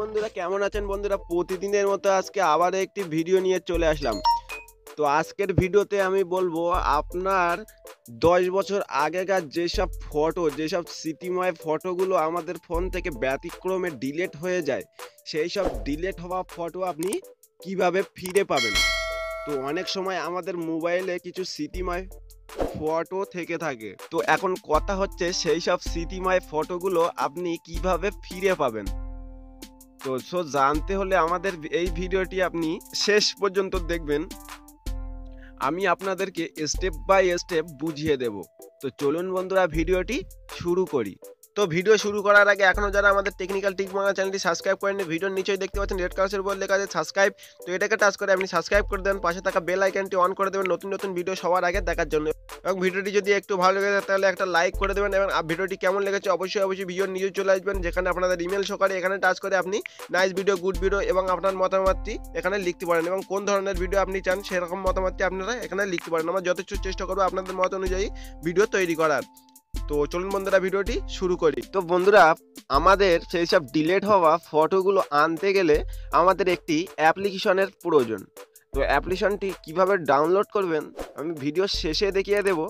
বন্ধুরা, কেমন আছেন বন্ধুরা? প্রতিদিনের মতো আজকে আবার একটি ভিডিও নিয়ে চলে আসলাম। তো আজকের ভিডিওতে আমি বলব, আপনার দশ বছর আগেকার যেসব ফটো যেসব স্মৃতিময় ফটোগুলো আমাদের ফোন থেকে ব্যতিক্রমে ডিলেট হয়ে যায়, সেই সব ডিলেট হওয়া ফটো আপনি কীভাবে ফিরে পাবেন? তো অনেক সময় আমাদের মোবাইলে কিছু স্মৃতিময় ফটো থেকে থাকে। তো এখন কথা হচ্ছে, সেই সব স্মৃতিময় ফটোগুলো আপনি কীভাবে ফিরে পাবেন? তো সো জানতে হলে আমাদের এই ভিডিওটি আপনি শেষ পর্যন্ত দেখবেন। আমি আপনাদেরকে স্টেপ বাই স্টেপ বুঝিয়ে দেব। তো চলুন বন্ধুরা, ভিডিওটি শুরু করি। তো ভিডিও শুরু করার আগে এখনও যারা আমাদের টেকনিক্যাল টিক বাংলা চ্যানেলটি সাবস্ক্রাইব করেন ভিডিওর নিচেই দেখতে পাচ্ছেন রেড কালারের উপর লেখা আছে সাবস্ক্রাইব তো এটাকে টাচ করে আপনি সাবস্ক্রাইব করে দেন পাশে থাকা বেল আইকনটি অন করে দেবেন, নতুন নতুন ভিডিও সবার আগে দেখার জন্য। এবং ভিডিওটি যদি একটু ভালো লেগে যায় তাহলে একটা লাইক করে দেবেন এবং ভিডিওটি কেমন লেগেছে অবশ্যই অবশ্যই ভিডিওর নিচে চলে আসবেন, যেখানে আপনাদের ইমেল সকালে এখানে টাচ করে আপনি নাইস ভিডিও গুড ভিডিও এবং আপনার মতামতটি এখানে লিখতে পারেন এবং কোন ধরনের ভিডিও আপনি চান সেরকম মতামতটি আপনারা এখানে লিখতে পারেন। আমরা যথেষ্ট চেষ্টা করব আপনাদের মত অনুযায়ী ভিডিও তৈরি করার। তো চলুন বন্ধুরা ভিডিওটি শুরু করি। তো বন্ধুরা, আমাদের সেই সব ডিলেট হওয়া ফটোগুলো আনতে গেলে আমাদের একটি অ্যাপ্লিকেশনের প্রয়োজন। তো অ্যাপ্লিকেশনটি কীভাবে ডাউনলোড করবেন, আমি ভিডিও শেষে দেখিয়ে দেব।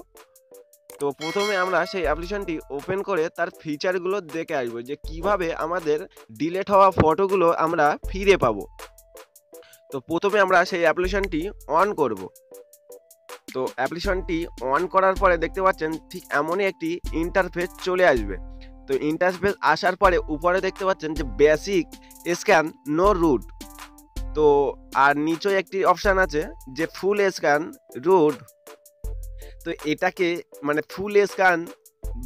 তো প্রথমে আমরা সেই অ্যাপ্লিকেশনটি ওপেন করে তার ফিচারগুলো দেখে আসব যে কীভাবে আমাদের ডিলেট হওয়া ফটোগুলো আমরা ফিরে পাবো। তো প্রথমে আমরা সেই অ্যাপ্লিকেশনটি অন করব। তো অ্যাপ্লিকেশনটি অন করার পরে দেখতে পাচ্ছেন ঠিক এমনই একটি ইন্টারফেস চলে আসবে। তো ইন্টারফেস আসার পরে উপরে দেখতে পাচ্ছেন যে বেসিক স্ক্যান নো রুট তো আর নিচে একটি অপশান আছে যে ফুল স্ক্যান রুট তো এটাকে মানে full scan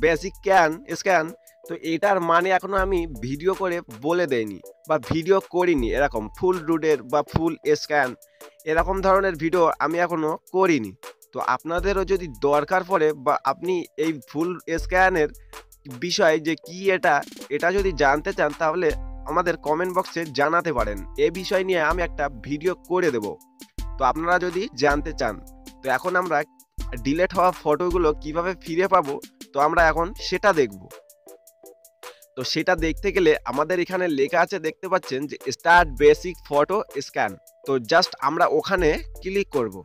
basic can scan তো এটার মানে এখনও আমি ভিডিও করে বলে দেয়নি বা ভিডিও করিনি এরকম ফুল রুডের বা ফুল স্ক্যান এরকম ধরনের ভিডিও আমি এখনও করিনি। তো আপনাদেরও যদি দরকার পড়ে বা আপনি এই ফুল স্ক্যানের বিষয় যে কি এটা এটা যদি জানতে চান তাহলে আমাদের কমেন্ট বক্সে জানাতে পারেন। এ বিষয় নিয়ে আমি একটা ভিডিও করে দেব। তো আপনারা যদি জানতে চান, তো এখন আমরা ডিলেট হওয়া ফটোগুলো কীভাবে ফিরে পাবো, তো আমরা এখন সেটা দেখব। তো সেটা দেখতে গেলে আমাদের এখানে লেখা আছে, দেখতে পাচ্ছেন যে স্টার্ট বেসিক ফটো স্ক্যান তো জাস্ট আমরা ওখানে ক্লিক করব।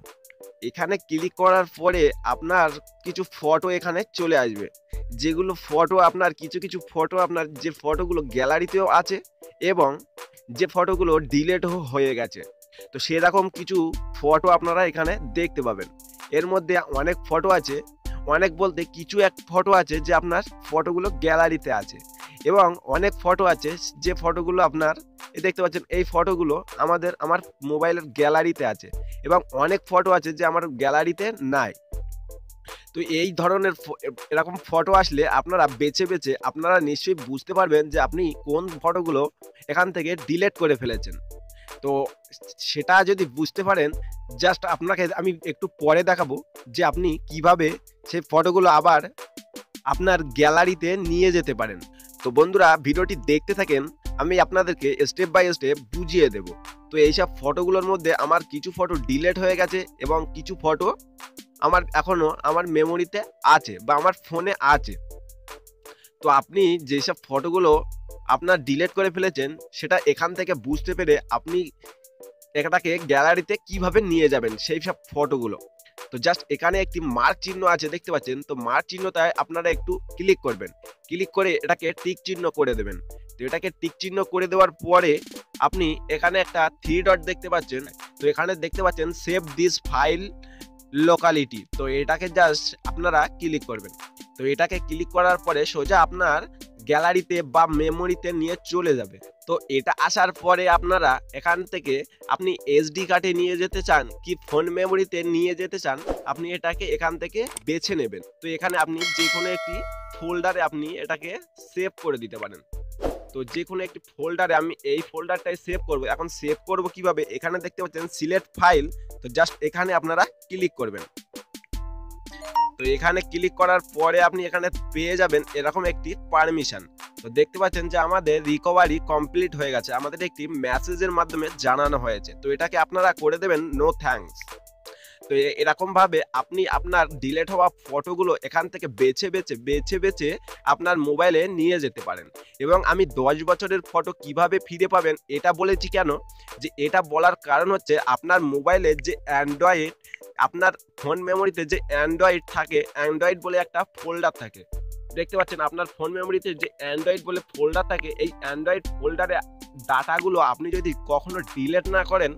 এখানে ক্লিক করার পরে আপনার কিছু ফটো এখানে চলে আসবে। যেগুলো ফটো আপনার, কিছু কিছু ফটো আপনার, যে ফটোগুলো গ্যালারিতেও আছে এবং যে ফটোগুলো ডিলেটও হয়ে গেছে। তো সেরকম কিছু ফটো আপনারা এখানে দেখতে পাবেন। এর মধ্যে অনেক ফটো আছে। অনেক বলতে কিছু এক ফটো আছে যে আপনার ফটোগুলো গ্যালারিতে আছে। এবং অনেক ফটো আছে, যে ফটোগুলো আপনার এই দেখতে পাচ্ছেন, এই ফটোগুলো আমাদের, আমার মোবাইলের গ্যালারিতে আছে এবং অনেক ফটো আছে যে আমার গ্যালারিতে নাই। তো এই ধরনের এরকম ফটো আসলে আপনারা বেছে বেছে আপনারা নিশ্চয়ই বুঝতে পারবেন যে আপনি কোন ফটোগুলো এখান থেকে ডিলেট করে ফেলেছেন। তো সেটা যদি বুঝতে পারেন জাস্ট আপনাকে আমি একটু পরে দেখাবো যে আপনি কীভাবে সেই ফটোগুলো আবার আপনার গ্যালারিতে নিয়ে যেতে পারেন। তো বন্ধুরা, ভিডিওটি দেখতে থাকেন, আমি আপনাদেরকে স্টেপ বাই স্টেপ বুঝিয়ে দেব। তো এইসব ফটোগুলোর মধ্যে আমার কিছু ফটো ডিলেট হয়ে গেছে এবং কিছু ফটো আমার এখনও আমার মেমোরিতে আছে বা আমার ফোনে আছে। তো আপনি যেসব ফটোগুলো আপনার ডিলেট করে ফেলেছেন, সেটা এখান থেকে বুঝতে পেরে আপনি এটাকে গ্যালারিতে কীভাবে নিয়ে যাবেন সেই সব ফটোগুলো তো জাস্ট এখানে একটি মার্ক চিহ্ন আছে, দেখতে পাচ্ছেন? তো মার্ক চিহ্নটায় আপনারা একটু ক্লিক করবেন। ক্লিক করে এটাকে টিক চিহ্ন করে দেবেন। তো এটাকে টিক চিহ্ন করে দেওয়ার পরে আপনি এখানে একটা থ্রি ডট দেখতে পাচ্ছেন। তো এখানে দেখতে পাচ্ছেন সেভ দিস ফাইল লোকালিটি তো এটাকে জাস্ট আপনারা ক্লিক করবেন। তো এটাকে ক্লিক করার পরে সোজা আপনার গ্যালারিতে বা মেমোরিতে নিয়ে চলে যাবে। তো এটা আসার পরে আপনারা এখান থেকে আপনি এসডি কার্ডে নিয়ে যেতে চান কি ফোন মেমোরিতে নিয়ে যেতে চান, আপনি এটাকে এখান থেকে বেছে নেবেন। তো এখানে আপনি যে কোনো একটি ফোল্ডারে আপনি এটাকে সেভ করে দিতে পারেন। তো যে কোনো একটি ফোল্ডারে আমি এই ফোল্ডারটাই সেভ করব। এখন সেভ করব কীভাবে? এখানে দেখতে পাচ্ছেন সিলেক্ট ফাইল তো জাস্ট এখানে আপনারা ক্লিক করবেন। তো এখানে ক্লিক করার পরে আপনি এখানে পেয়ে যাবেন এরকম একটি পারমিশন তো দেখতে পাচ্ছেন যে আমাদের রিকভারি কমপ্লিট হয়ে গেছে। আমাদের একটি মেসেজের মাধ্যমে জানানো হয়েছে। তো এটাকে আপনারা করে দেবেন নো থ্যাঙ্কস তো এরকমভাবে আপনি আপনার ডিলেট হওয়া ফটোগুলো এখান থেকে বেছে বেছে বেছে বেছে আপনার মোবাইলে নিয়ে যেতে পারেন। এবং আমি দশ বছরের ফটো কীভাবে ফিরে পাবেন এটা বলেছি কেন? যে এটা বলার কারণ হচ্ছে আপনার মোবাইলে যে অ্যান্ড্রয়েড আপনার ফোন মেমোরিতে যে অ্যান্ড্রয়েড থাকে অ্যান্ড্রয়েড বলে একটা ফোল্ডার থাকে। দেখতে পাচ্ছেন আপনার ফোন মেমোরিতে যে অ্যান্ড্রয়েড বলে ফোল্ডার থাকে, এই অ্যান্ড্রয়েড ফোল্ডারে ডাটাগুলো আপনি যদি কখনো ডিলেট না করেন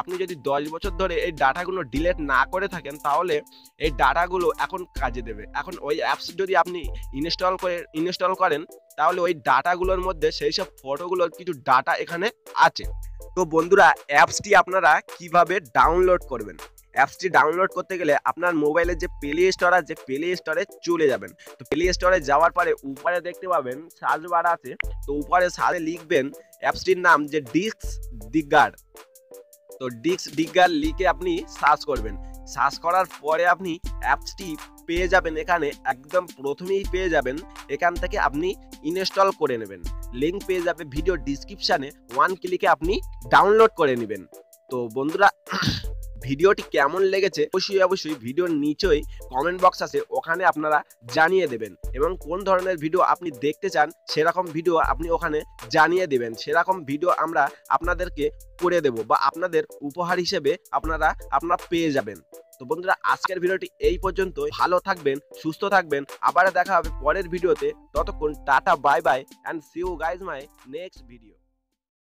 আপনি যদি দশ বছর ধরে এই ডাটাগুলো ডিলেট না করে থাকেন, তাহলে এই ডাটাগুলো এখন কাজে দেবে। এখন ওই অ্যাপস যদি আপনি ইনস্টল করে ইনস্টল করেন, তাহলে ওই ডাটাগুলোর মধ্যে সেই সব ফটোগুলোর কিছু ডাটা এখানে আছে। তো বন্ধুরা অ্যাপসটি আপনারা কীভাবে ডাউনলোড করবেন? অ্যাপসটি ডাউনলোড করতে গেলে আপনার মোবাইলে যে প্লে স্টোর আছে প্লে স্টোরে চলে যাবেন। তো প্লে স্টোরে যাওয়ার পরে উপরে দেখতে পাবেন সার্চ বার আছে। তো উপরে সার্চে লিখবেন অ্যাপসটির নাম যে ডিস্ক দিগার তো ডিক্স ডিগার লিখে আপনি সার্চ করবেন। সার্চ করার পরে আপনি অ্যাপসটি পেয়ে যাবেন এখানে, একদম প্রথমেই পেয়ে যাবেন। এখান থেকে আপনি ইনস্টল করে নেবেন। লিঙ্ক পেয়ে যাবে ভিডিও ডিসক্রিপশানে ওয়ান ক্লিকে আপনি ডাউনলোড করে নেবেন। তো বন্ধুরা ভিডিওটি কেমন লেগেছে অবশ্যই অবশ্যই ভিডিওর নিচেই কমেন্ট বক্স আছে, ওখানে আপনারা জানিয়ে দেবেন। এবং কোন ধরনের ভিডিও আপনি দেখতে চান, সেরকম ভিডিও আপনি ওখানে জানিয়ে দেবেন। সেরকম ভিডিও আমরা আপনাদেরকে করে দেব বা আপনাদের উপহার হিসেবে আপনারা আপনারা পেয়ে যাবেন। তো বন্ধুরা, আজকের ভিডিওটি এই পর্যন্ত ভালো থাকবেন, সুস্থ থাকবেন। আবার দেখা হবে পরের ভিডিওতে। ততক্ষণ tata bye bye and see you guys my next video